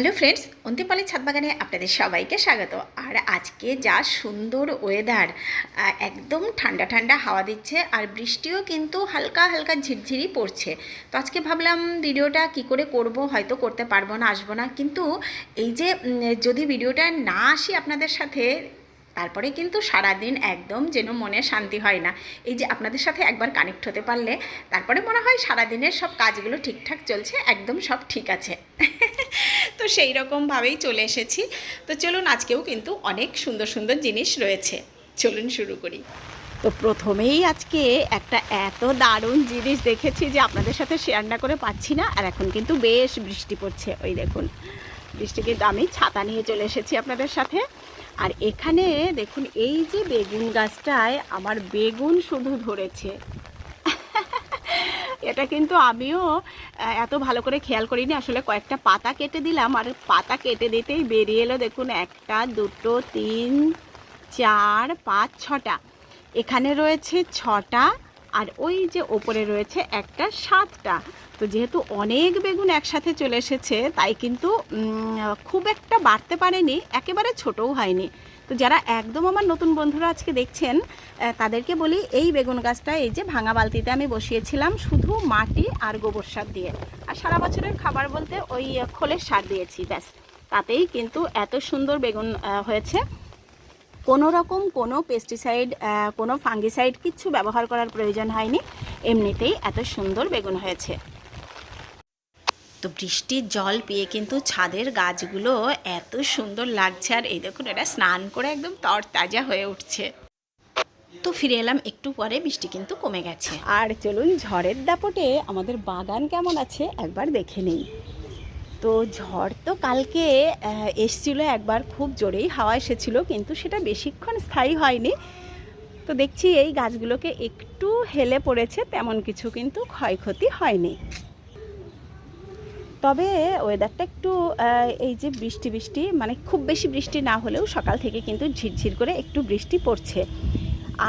Hello friends অন্তিমপালের ছাদ বাগানে আপনাদের সবাইকে স্বাগত। আর আজকে যা সুন্দর ওয়েদার একদম ঠান্ডা ঠান্ডা হাওয়া দিচ্ছে আর বৃষ্টিও কিন্তু হালকা হালকা ঝিরঝিরি পড়ছে। তো আজকে ভাবলাম ভিডিওটা কি করে করব, হয়তো করতে পারব না, আসব না। কিন্তু এই যে যদি ভিডিওটা না আসি আপনাদের সাথে তারপরে কিন্তু সারাদিন একদম যেন মনে শান্তি হয় না। এই যে আপনাদের সাথে একবার কানেক্ট হতে পারলে, তারপরে মনে হয় সারাদিনের সব কাজগুলো ঠিকঠাক চলছে, একদম সব ঠিক আছে। তো সেই রকমভাবেই চলে এসেছি। তো চলুন, আজকেও কিন্তু অনেক সুন্দর সুন্দর জিনিস রয়েছে। চলুন শুরু করি। তো প্রথমেই আজকে একটা এত দারুণ জিনিস দেখেছি যে আপনাদের সাথে শেয়ার না করে পাচ্ছি না, আর এখন কিন্তু বেশ বৃষ্টি পড়ছে। ওই দেখুন, বৃষ্টি কিন্তু আমি ছাতা নিয়ে চলে এসেছি আপনাদের সাথে। আর এখানে দেখুন, এই যে বেগুন গাছটায় আমার বেগুন শুধু ধরেছে। এটা কিন্তু আমিও এত ভালো করে খেয়াল করিনি। আসলে কয়েকটা পাতা কেটে দিলাম আর পাতা কেটে দিতেই বেরিয়ে এলো দেখুন, একটা, দুটো, তিন, চার, পাঁচ, ছটা। এখানে রয়েছে ছটা আর ওই যে ওপরে রয়েছে একটা সাতটা। তো যেহেতু অনেক বেগুন একসাথে চলে এসেছে, তাই কিন্তু খুব একটা বাড়তে পারেনি, একেবারে ছোটও হয়নি। তো যারা একদম আমার নতুন বন্ধুরা আজকে দেখছেন তাদেরকে বলি এই বেগুন গাছটা, এই যে ভাঙা বালতিতে আমি বসিয়েছিলাম শুধু মাটি আর গোবর সার দিয়ে। আর সারা বছরের খাবার বলতে ওই খোলের সার দিয়েছি, ব্যাস। তাতেই কিন্তু এত সুন্দর বেগুন হয়েছে। কোনো রকম কোনো পেস্টিসাইড কোনো ফাঙ্গিসাইড কিচ্ছু ব্যবহার করার প্রয়োজন হয়নি। এমনিতেই এত সুন্দর বেগুন হয়েছে। তো বৃষ্টির জল পেয়ে কিন্তু ছাদের গাছগুলো এত সুন্দর লাগছে আর এই দেখুন এটা স্নান করে একদম তরতাজা হয়ে উঠছে। তো ফিরে এলাম একটু পরে বৃষ্টি কিন্তু কমে গেছে। আর চলুন ঝড়ের দাপটে আমাদের বাগান কেমন আছে একবার দেখে নেই। তো ঝড় তো কালকে এসছিল একবার খুব জোরেই, হাওয়া এসেছিল, কিন্তু সেটা বেশিক্ষণ স্থায়ী হয়নি। তো দেখছি এই গাছগুলোকে একটু হেলে পড়েছে, তেমন কিছু কিন্তু ক্ষয়ক্ষতি হয়নি। তবে ওয়েদারটা একটু এই যে বৃষ্টি বৃষ্টি মানে খুব বেশি বৃষ্টি না হলেও সকাল থেকে কিন্তু ঝিরঝির করে একটু বৃষ্টি পড়ছে।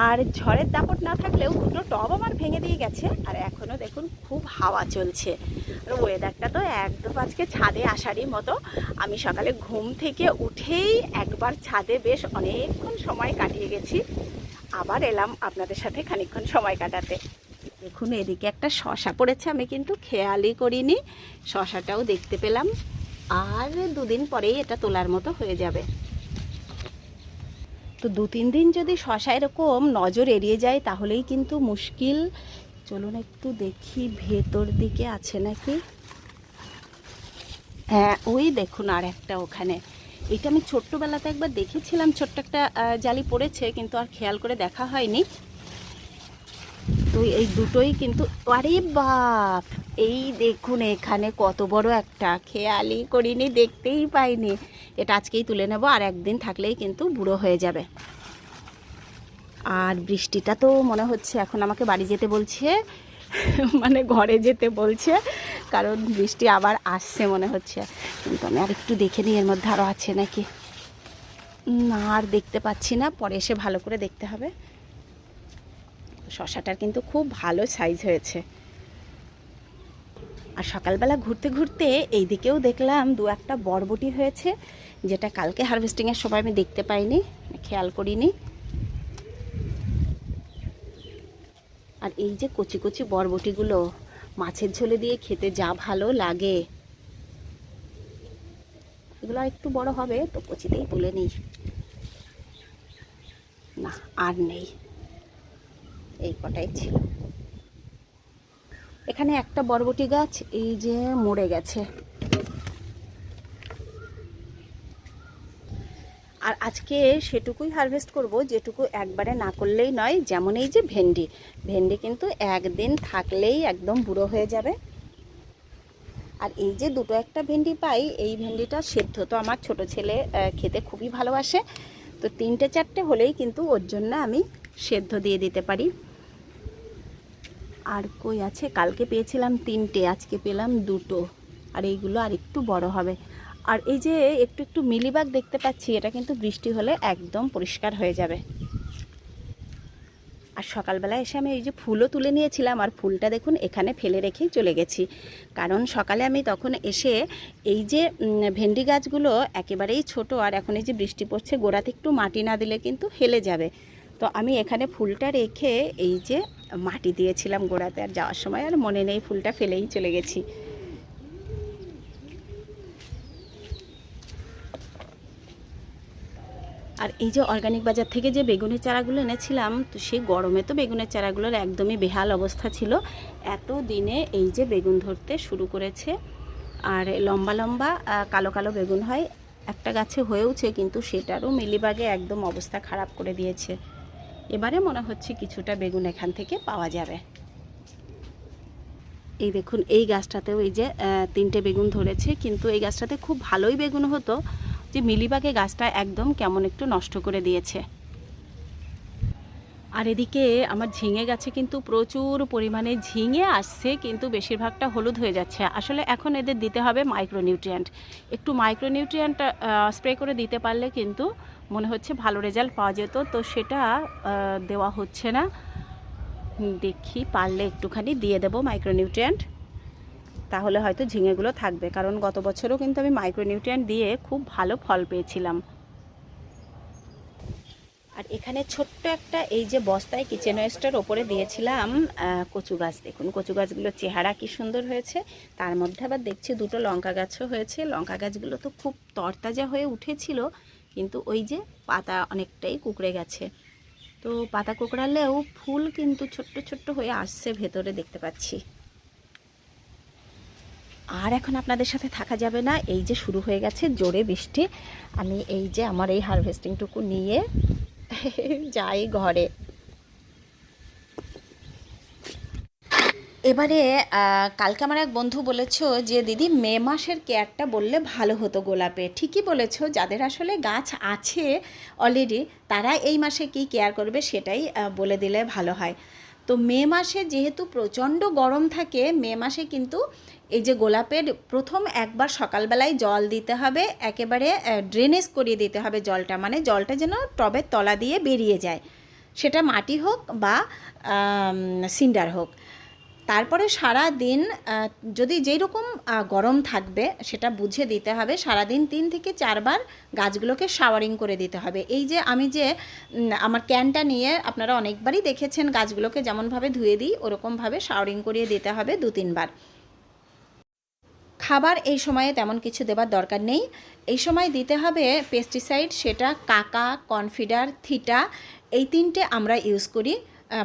আর ঝড়ের দাপট না থাকলেও দুটো টব আমার ভেঙে দিয়ে গেছে, আর এখনও দেখুন খুব হাওয়া চলছে। ওয়েদারটা তো একদম আজকে ছাদে আসারই মতো। আমি সকালে ঘুম থেকে উঠেই একবার ছাদে বেশ অনেকক্ষণ সময় কাটিয়ে গেছি। আবার এলাম আপনাদের সাথে খানিকক্ষণ সময় কাটাতে। দেখুন, এদিকে একটা শশা পড়েছে, আমি কিন্তু খেয়ালই করিনি। শশাটাও দেখতে পেলাম। আর দুদিন পরেই এটা তোলার মতো হয়ে যাবে। তো দু তিন দিন যদি শশা এরকম নজর এড়িয়ে যায়, তাহলেই কিন্তু মুশকিল। চলুন একটু দেখি ভেতর দিকে আছে নাকি? হ্যাঁ ওই দেখুন আর একটা ওখানে। এটা আমি ছোট্টবেলাতে একবার দেখেছিলাম, ছোট্ট একটা জালি পড়েছে, কিন্তু আর খেয়াল করে দেখা হয়নি। তো এই দুটোই কিন্তু, আরে বাপ! এই দেখুন এখানে কত বড় একটা, খেয়ালই করিনি, দেখতেই পাইনি। এটা আজকেই তুলে নেব, আর একদিন থাকলেই কিন্তু বুড়ো হয়ে যাবে। আর বৃষ্টিটা তো মনে হচ্ছে এখন আমাকে বাড়ি যেতে বলছে মানে ঘরে যেতে বলছে, কারণ বৃষ্টি আবার আসছে মনে হচ্ছে। কিন্তু আমি আর একটু দেখে নিই, এর মধ্যে আরও আছে নাকি? না, আর দেখতে পাচ্ছি না, পরে এসে ভালো করে দেখতে হবে। শশাটার কিন্তু খুব ভালো সাইজ হয়েছে। আর সকালবেলা ঘুরতে ঘুরতে এই দিকেও দেখলাম দু একটা বরবটি হয়েছে, যেটা কালকে হারভেস্টিংয়ের সময় আমি দেখতে পাইনি খেয়াল করিনি। আর এই যে কচি কচি বরবটিগুলো মাছের ঝোলে দিয়ে খেতে যা ভালো লাগে। এগুলো একটু বড় হবে, তো কচিতেই তুলে নিই। না, আর নেই। এই কটাই ছিল। এখানে একটা বরবটি গাছ, এই যে মরে গেছে। আর আজকে সেটুকুই হারভেস্ট করব, যেটুকু একবারে না করলেই নয়, যেমন এই যে ভেন্ডি। ভেন্ডি কিন্তু একদিন থাকলেই একদম বুড়ো হয়ে যাবে। আর এই যে দুটো একটা ভেন্ডি পাই, এই ভেন্ডিটা সেদ্ধ তো আমার ছোট ছেলে খেতে খুবই ভালোবাসে। তো তিনটে চারটে হলেই কিন্তু ওর জন্য আমি সেদ্ধ দিয়ে দিতে পারি। আর কই আছে? কালকে পেয়েছিলাম তিনটে, আজকে পেলাম দুটো। আর এইগুলো আর একটু বড় হবে। আর এই যে একটু একটু মিলিবাগ দেখতে পাচ্ছি, এটা কিন্তু বৃষ্টি হলে একদম পরিষ্কার হয়ে যাবে। আর সকালবেলা এসে আমি এই যে ফুলও তুলে নিয়েছিলাম, আর ফুলটা দেখুন এখানে ফেলে রেখেই চলে গেছি। কারণ সকালে আমি তখন এসে এই যে ভেন্ডি গাছগুলো একেবারেই ছোট, আর এখন এই যে বৃষ্টি পড়ছে, গোড়াতে একটু মাটি না দিলে কিন্তু হেলে যাবে। তো আমি এখানে ফুলটা রেখে এই যে মাটি দিয়েছিলাম গোড়াতে, আর যাওয়ার সময় আর মনে নেই, ফুলটা ফেলেই চলে গেছি। আর এই যে অর্গানিক বাজার থেকে যে বেগুনের চারাগুলো এনেছিলাম, তো সেই গরমে তো বেগুনের চারাগুলোর একদমই বেহাল অবস্থা ছিল। এত দিনে এই যে বেগুন ধরতে শুরু করেছে। আর লম্বা লম্বা কালো কালো বেগুন হয়। একটা গাছে হয়েওছে, কিন্তু সেটারও মিলিবাগে একদম অবস্থা খারাপ করে দিয়েছে। এবারে মনে হচ্ছে কিছুটা বেগুন এখান থেকে পাওয়া যাবে। এই দেখুন, এই গাছটাতেও এই যে তিনটে বেগুন ধরেছে। কিন্তু এই গাছটাতে খুব ভালোই বেগুন হতো। যে মিলিবাগে গাছটা একদম কেমন একটু নষ্ট করে দিয়েছে। আর এদিকে আমার ঝিঙে গাছে কিন্তু প্রচুর পরিমাণে ঝিঙে আসছে, কিন্তু বেশিরভাগটা হলুদ হয়ে যাচ্ছে। আসলে এখন এদের দিতে হবে মাইক্রোনিউট্রিয়েন্ট একটু মাইক্রোনিউট্রিয়েন্ট স্প্রে করে দিতে পারলে কিন্তু মনে হচ্ছে ভালো রেজাল্ট পাওয়া যেত। তো সেটা দেওয়া হচ্ছে না। দেখি, পারলে একটুখানি দিয়ে দেবো মাইক্রোনিউট্রিয়েন্ট তাহলে হয়তো ঝিঙেগুলো থাকবে। কারণ গত বছরও কিন্তু আমি মাইক্রোনিউট্রিয়েন্ট দিয়ে খুব ভালো ফল পেয়েছিলাম। আর এখানে ছোট্ট একটা এই যে বস্তায় কিচেন ওয়েস্টের ওপরে দিয়েছিলাম কচু গাছ। দেখুন, কচু গাছগুলোর চেহারা কি সুন্দর হয়েছে। তার মধ্যে আবার দেখছি দুটো লঙ্কা গাছও হয়েছে। লঙ্কা গাছগুলো তো খুব তরতাজা হয়ে উঠেছিল, কিন্তু ওই যে পাতা অনেকটাই কুকড়ে গেছে। তো পাতা কুকড়ালেও ফুল কিন্তু ছোট্ট ছোট্ট হয়ে আসছে ভেতরে দেখতে পাচ্ছি। আর এখন আপনাদের সাথে থাকা যাবে না। এই যে শুরু হয়ে গেছে জোরে বৃষ্টি। আমি এই যে আমার এই হারভেস্টিংটুকু নিয়ে যাই ঘরে। এবারে কালকে আমার এক বন্ধু বলেছ যে, দিদি, মে মাসের কেয়ারটা বললে ভালো হতো গোলাপে। ঠিকই বলেছ, যাদের আসলে গাছ আছে অলরেডি তারা এই মাসে কি কেয়ার করবে সেটাই বলে দিলে ভালো হয়। তো মে মাসে যেহেতু প্রচণ্ড গরম থাকে, মে মাসে কিন্তু এই যে গোলাপের প্রথম একবার সকালবেলায় জল দিতে হবে, একেবারে ড্রেনেজ করিয়ে দিতে হবে জলটা। মানে জলটা যেন টবের তলা দিয়ে বেরিয়ে যায়। সেটা মাটি হোক বা সিন্ডার হোক। তারপরে সারা দিন যদি যেই রকম গরম থাকবে সেটা বুঝে দিতে হবে। সারা দিন তিন থেকে চারবার গাছগুলোকে শাওয়ারিং করে দিতে হবে। এই যে আমি যে আমার ক্যানটা নিয়ে আপনারা অনেকবারই দেখেছেন গাছগুলোকে যেমনভাবে ধুয়ে দিই, ওরকমভাবে শাওয়ারিং করিয়ে দিতে হবে দু তিনবার খাবার এই সময়ে তেমন কিছু দেবার দরকার নেই। এই সময় দিতে হবে পেস্টিসাইড সেটা কাকা কনফিডার থিটা এই তিনটে আমরা ইউজ করি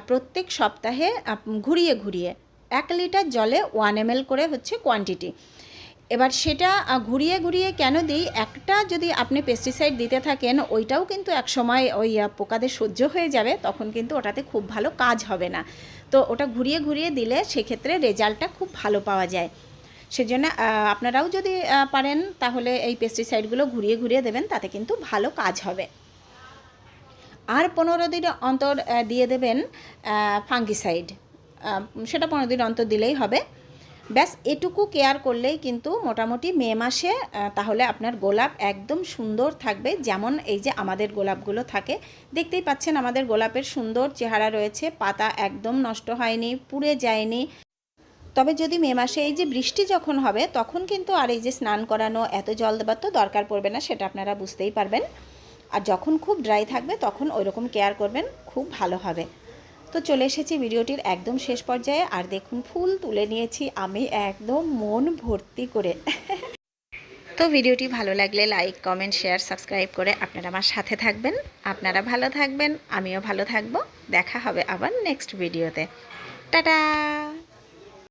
প্রত্যেক সপ্তাহে ঘুরিয়ে ঘুরিয়ে। এক লিটার জলে ওয়ান এম করে হচ্ছে কোয়ান্টিটি এবার সেটা ঘুরিয়ে ঘুরিয়ে কেন দিই? একটা যদি আপনি পেস্টিসাইড দিতে থাকেন, ওইটাও কিন্তু এক সময় ওই পোকাদের সহ্য হয়ে যাবে, তখন কিন্তু ওটাতে খুব ভালো কাজ হবে না। তো ওটা ঘুরিয়ে ঘুরিয়ে দিলে সেক্ষেত্রে রেজাল্টটা খুব ভালো পাওয়া যায়। সেজন্য আপনারাও যদি পারেন, তাহলে এই পেস্টিসাইডগুলো ঘুরিয়ে ঘুরিয়ে দেবেন, তাতে কিন্তু ভালো কাজ হবে। আর পনেরো দিন অন্তর দিয়ে দেবেন ফাঙ্গিসাইড সেটা পনেরো দিন অন্তর দিলেই হবে। ব্যাস, এটুকু কেয়ার করলেই কিন্তু মোটামুটি মে মাসে তাহলে আপনার গোলাপ একদম সুন্দর থাকবে। যেমন এই যে আমাদের গোলাপগুলো থাকে, দেখতেই পাচ্ছেন আমাদের গোলাপের সুন্দর চেহারা রয়েছে, পাতা একদম নষ্ট হয়নি, পুড়ে যায়নি। তবে যদি মে মাসে এই যে বৃষ্টি যখন হবে, তখন কিন্তু আর এই যে স্নান করানো, এত জল দেবার তো দরকার পড়বে না, সেটা আপনারা বুঝতেই পারবেন। আর যখন খুব ড্রাই থাকবে, তখন ওই রকম কেয়ার করবেন, খুব ভালো হবে। তো চলে এসেছি ভিডিওটির একদম শেষ পর্যায়ে, আর দেখুন, ফুল তুলে নিয়েছি আমি একদম মন ভর্তি করে। তো ভিডিওটি ভালো লাগলে লাইক, কমেন্ট, শেয়ার, সাবস্ক্রাইব করে আপনারা আমার সাথে থাকবেন। আপনারা ভালো থাকবেন, আমিও ভালো থাকব। দেখা হবে আবার নেক্সট ভিডিওতে। টাটা!